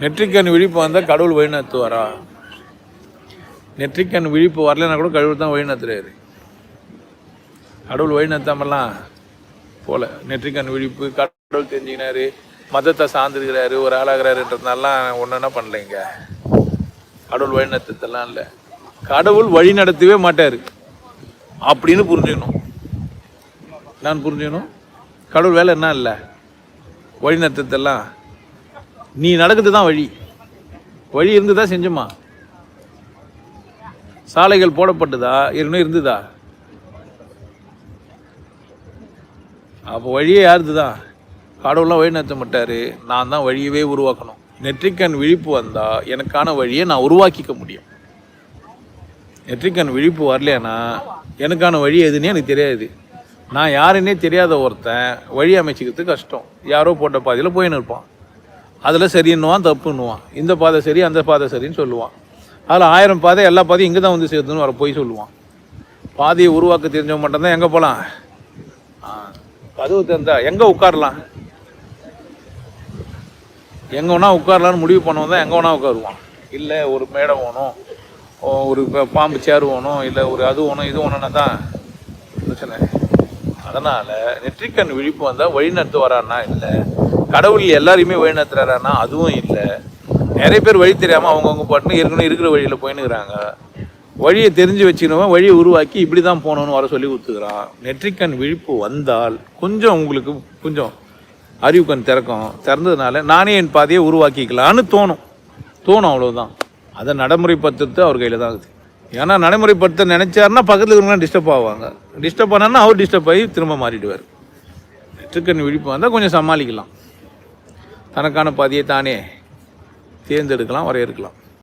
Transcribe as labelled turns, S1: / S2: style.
S1: நெற்றிக்கண் விழிப்பு வந்தால் கடவுள் வழிநடத்துவாரா? நெற்றிக்கண் விழிப்பு வரலைன்னா கூட கடவுள் தான் வழிநடத்துறாரு. கடவுள் வழிநடத்தாமலாம் போல. நெற்றிக்கண் விழிப்பு கடவுள் தெரிஞ்சுக்கினாரு மதத்தை சார்ந்திருக்கிறாரு ஒரு ஆளாகிறாருன்றதுனாலாம் ஒன்று என்ன பண்ணலைங்க? கடவுள் வழிநடத்தலாம் இல்லை. கடவுள் வழி நடத்தவே மாட்டார். அப்படின்னு புரிஞ்சுக்கணும். நான் புரிஞ்சுக்கணும். கடவுள் வேலை என்ன இல்லை? வழிநடத்தலாம் நீ நடக்குது தான் வழி. வழி இருந்து செஞ்சோமா? செஞ்சுமா சாலைகள் போடப்பட்டதா? இருந்தும் இருந்ததா? அப்போ வழியே யாருது தான் கடவுள்லாம் வழி நடத்த மாட்டார். நான் தான் வழியவே உருவாக்கணும். நெற்றிக்கண் விழிப்பு வந்தால் எனக்கான வழியை நான் உருவாக்கிக்க முடியும். நெற்றிக்கண் விழிப்பு வரலையானா? எனக்கான வழி எதுன்னே எனக்கு தெரியாது. நான் யாருன்னே தெரியாத ஒருத்தன் வழி அமைச்சிக்கிறது கஷ்டம். யாரோ போட்ட பாதையில் போயின்னு இருப்பான். அதில் சரின்னுவான் தப்புன்னுவான். இந்த பாதை சரி அந்த பாதை சரின்னு சொல்லுவான். அதில் ஆயிரம் பாதை எல்லா பாதையும் இங்கே தான் வந்து சேர்த்துன்னு வர போய் சொல்லுவான். பாதையை உருவாக்க தெரிஞ்சவங்க மட்டும்தான் எங்கே போகலாம் கதவு திறந்தா எங்கே உட்காரலாம்? எங்கே வேணா உட்காரலான்னு முடிவு பண்ணவன் தான் எங்கே வேணா உட்காருவான். இல்லை ஒரு மேடை வேணும் ஒரு பாம்பு சேர் வேணும் இல்லை ஒரு அது வேணும் இது வேணும்னா தான் பிரச்சனை. அதனால் நெற்றிக்கண் விழிப்பு வந்தால் வழிநடத்து வரான்னா இல்லை. கடவுள் எல்லாரையுமே வழிநடத்துறாருன்னா அதுவும் இல்லை. நிறைய பேர் வழி தெரியாமல் அவங்கவுங்க பாட்டுன்னு ஏற்கனவே இருக்கிற வழியில் போயின்னுக்குறாங்க. வழியை தெரிஞ்சு வச்சுக்கணும் வழியை உருவாக்கி இப்படி தான் போகணும்னு வர சொல்லி கொடுத்துக்கிறான் நெற்றிக்கண் விழிப்பு வந்தால் கொஞ்சம் உங்களுக்கு கொஞ்சம் அறிவு கண் திறக்கும். திறந்ததுனால நானே என் பாதையை உருவாக்கிக்கலான்னு தோணும். தோணும் அவ்வளோதான் அதை நடைமுறைப்படுத்துறது அவர் கையில் தான் இருக்குது. ஏன்னா நடைமுறைப்படுத்த நினச்சாருன்னா பக்கத்தில் இருக்கிறவங்க டிஸ்டர்ப் ஆவாங்க. டிஸ்டர்ப் பண்ணார்னா அவர் டிஸ்டர்ப் ஆகி திரும்ப மாறிடுவார். சிக்கன் விழிப்பு வந்தால் கொஞ்சம் சமாளிக்கலாம். தனக்கான பாதையை தானே தேர்ந்தெடுக்கலாம் வரையறுக்கலாம்.